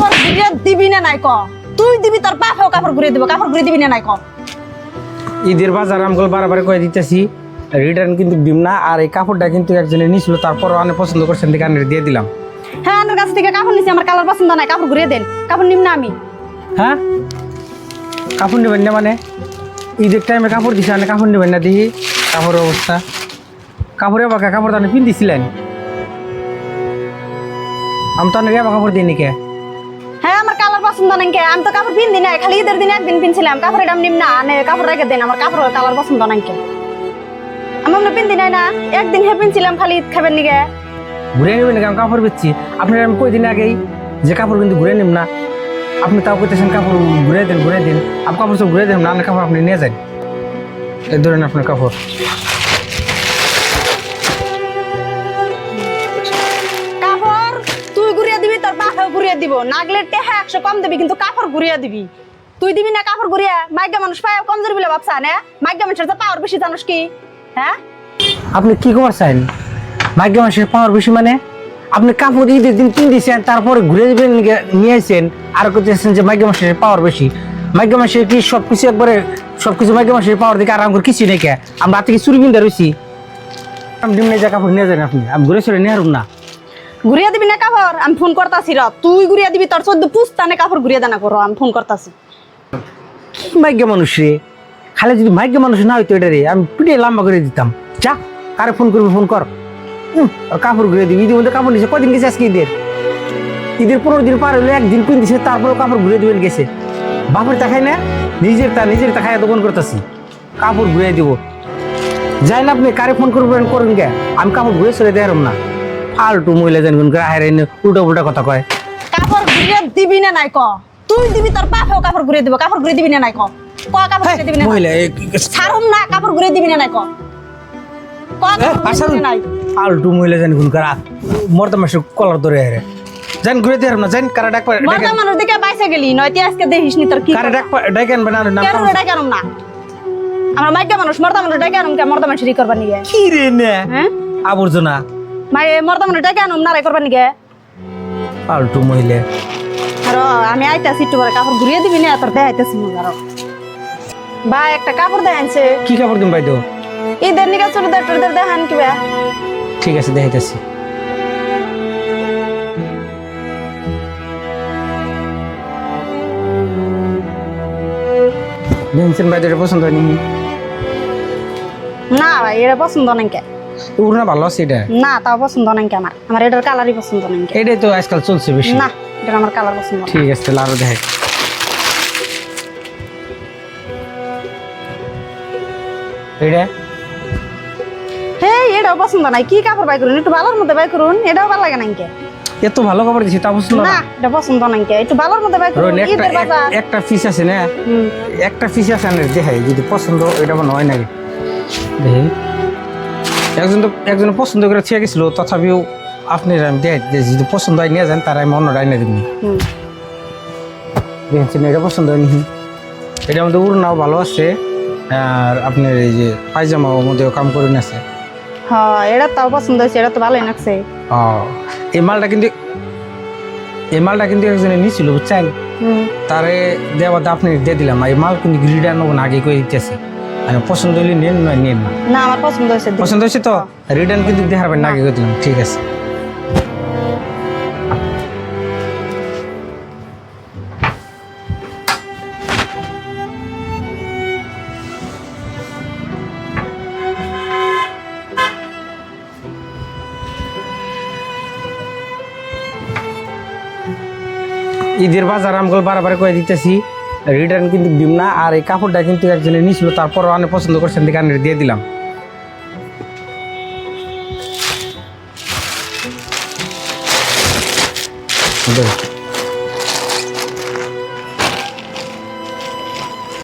কাপড় ঘুরিয়ে দিবি না নাই ক? তুই দিবি তোর বাপেও কাপড় ঘুরিয়ে দিব কাপড় ঘুরিয়ে দিবি না নাই ক? ঈদের বাজার আমগুলো বারবার কয়ে দিতেছি। রিটার্ন কিন্তু দিম না আর এই কাপড়টা কিন্তু একজনে নিছিল তারপর অনেক পছন্দ করছেন দেখে আমি দিয়ে দিলাম। হ্যাঁ আমার কাছ থেকে কাপড় নিছি আমার কালার পছন্দ নাই কাপড় ঘুরিয়ে দেন। কাপড় নিম না আমি। হ্যাঁ? কাপড় নেবেন না মানে? ঈদের টাইমে কাপড় দিছে মানে কাপড় নেবেন না দেখি কাপড়ের অবস্থা। কাপড়ে বাকা কাপড় তাহলে পিন দিছিলেন। আমি তো অনেক এবার কাপড় দিই কে? আমার কালার পছন্দ নাই কে আমি তো কাপড় পিন দিই না খালি ঈদের দিন একদিন পিনছিলাম, কাপড়ের দাম নিম না কাপড় রেখে দেন, আমার কাপড় কালার পছন্দ কে আমি আমরা পিন নাই না, একদিন হে পিনছিলাম, খালি ঈদ খাবেন নিগে। ঘুরে নেবেন আমি কাপড় বেচছি আপনার আমি কই দিন আগেই যে কাপড় কিন্তু ঘুরে নিম না, আপনি তাও কইতেছেন কাপড় ঘুরে দেন ঘুরে দিন। আপনি কাপড় সব ঘুরে দেন, না আপনার কাপড় আপনি নিয়ে যান। এই ধরেন আপনার কাপড়। ঘুরিয়ে দিব। নাগলে টেহা একশো কম দিবি, কিন্তু কাপড় ঘুরিয়ে দিবি। তুই দিবি না কাপড় ঘুরিয়ে? মাইকা মানুষ পায় কমজোর বলে ভাবছা না মাইকা মানুষের তো পাওয়ার বেশি, জানোস কি? হ্যাঁ? আপনি কি চান ভাগ্য মাসের পাওয়ার বেশি মানে? আপনি কাপড় ঈদের দিন কিন দিয়েছেন তারপরে ঘুরে দিবেন, নিয়ে আসছেন আর করতেছেন যে মাইগ্য মাসের পাওয়ার বেশি। মাইগ্য মাসের কি সব কিছু একবারে সব কিছু মাইগ্য মাসের পাওয়ার দিকে আরাম করে কিছু নেই কে? আমরা রাতে কি চুরি বিন্দা রয়েছি আমি ডিম নিয়ে যা কাপড় নিয়ে যান আপনি। আমি ঘুরে চলে নিয়ে না। ঘুরিয়ে দিবি না কাপড়? আমি ফোন করতাছি, র। তুই ঘুরিয়ে দিবি, তোর চোদ্দ পুস্তানে কাপড় ঘুরিয়ে দেনা করো, আমি ফোন করতাছি। কি মাইগ্য মানুষ রে? খালি যদি মাইগ্য মানুষ না হইতো এটা রে, আমি পিঠে লম্বা করে দিতাম। যা, কারে ফোন করবি ফোন কর। কাপড় ঘুরে দিবি। ঈদের মধ্যে কাপড় নিছে, কদিন গেছে আজকে ঈদের? ঈদের পনেরো দিন পার হলে, একদিন পিন দিছে তারপরে কাপড় ঘুরে দিবেন গেছে। বাপের তাকাই না? নিজের তা, নিজের তাকাই দোকান করতেছি। কাপড় ঘুরে দিব। যাই না আপনি, কারে ফোন করবেন, করুন গে। আমি কাপড় ঘুরে চলে দেয়ারম না। ফালতু মহিলা জানবেন করে হায় উল্টা উল্টা কথা কয়। কাপড় ঘুরিয়ে দিবি না নাই ক? তুই দিবি তোর বাপেও কাপড় ঘুরিয়ে দিব কাপড় ঘুরিয়ে দিবি না নাই ক? ক কাপড় ঘুরিয়ে দিবি না মহিলা ছাড়ুম না কাপড় ঘুরিয়ে দিবি না নাই ক? ক নাই? ফালতু মহিলা জানি কোন কারা মর্দা মাসের কলার ধরে হারে জান ঘুরে দেয়ারম না জান কারা ডাক মর্দা মানুষ দিকে বাইসে গেলি নয়তো আজকে দেখিস নি তোর কি কারে ডাক না কেন না? আমরা মাইকা মানুষ মর্দা মানুষ ডাকে আনুম কে মর্দা মানুষ রি করবার নিগে কি রে না? হ্যাঁ? আবর্জনা। মাই মর্দা মানুষ ডাকে আনুম না রে করবার নিগে ফালতু মহিলা। আর আমি আইতাছি একটু পরে কাপড় ঘুরিয়ে দিবি না তোর দেখাইতেছি মনে আরও। ভাই একটা কাপড় দেখাইছে কি কাপড় দিন ভাই তো ঈদের নিকা চুড়িদার টুড়িদার দেখান কি ভাই। ঠিক আছে দেখাইতেছি ভেনসেন ভাই এটা পছন্দ হয়নি। না ভাই এটা পছন্দ নাই ওর ভালো আছে এটা? না তাও পছন্দ নাই আমার। আমার এটার কালারই পছন্দ নাই এটাই তো আজকাল চলছে বেশি। না এটা আমার কালার পছন্দ ঠিক আছে তাহলে আরও এটা? এটাও পছন্দ নাই। কি কাপড় বাই করুন? একটু ভালোর মধ্যে বাই করুন। এটাও ভালো লাগে নাই কে এত ভালো কাপড় দিছি তা পছন্দ না? না এটা পছন্দ নাই কে একটু ভালোর মধ্যে বাই করুন একটা ঈদের বাজার। একটা পিস আছে না। একটা পিস আছে না দেখাই যদি পছন্দ এটা মনে হয় নাকি? দেখি। একজন তো একজন পছন্দ করে ছেড়ে গেছিল তথাপিও আপনি আমি যদি পছন্দ হয় নিয়ে যান তারা আমি অন্য রাইনা দিবনি। এটা পছন্দ হয়নি। এটার মধ্যে উড়নাও ভালো আছে আর আপনার এই যে পায়জামাও মধ্যেও কাম করে আছে হ্যাঁ এটা তাও পছন্দ হয়েছে এটা তো ভালোই লাগছে। ও এই মালটা কিন্তু এই মালটা কিন্তু একজনে নিছিল বুঝছেন। তারে দেওয়া আপনি দিয়ে দিলাম এই মাল কিন্তু গ্রিডার নেব না আগে করে দিতেছে। পছন্দ হলে নেন নয় নেন না। না আমার পছন্দ হয়েছে পছন্দ হয়েছে তো? রিটার্ন কিন্তু দেখার না আগে দিলাম ঠিক আছে। ঈদের বাজার আমগুলো বারবার করে দিতেছি। রিটার্ন কিন্তু দিম না, আর এই কাপড়টা কিন্তু একজনে নিয়েছিল তারপর অনেক পছন্দ করছেন দেখে আমি দিয়ে দিলাম দেখো।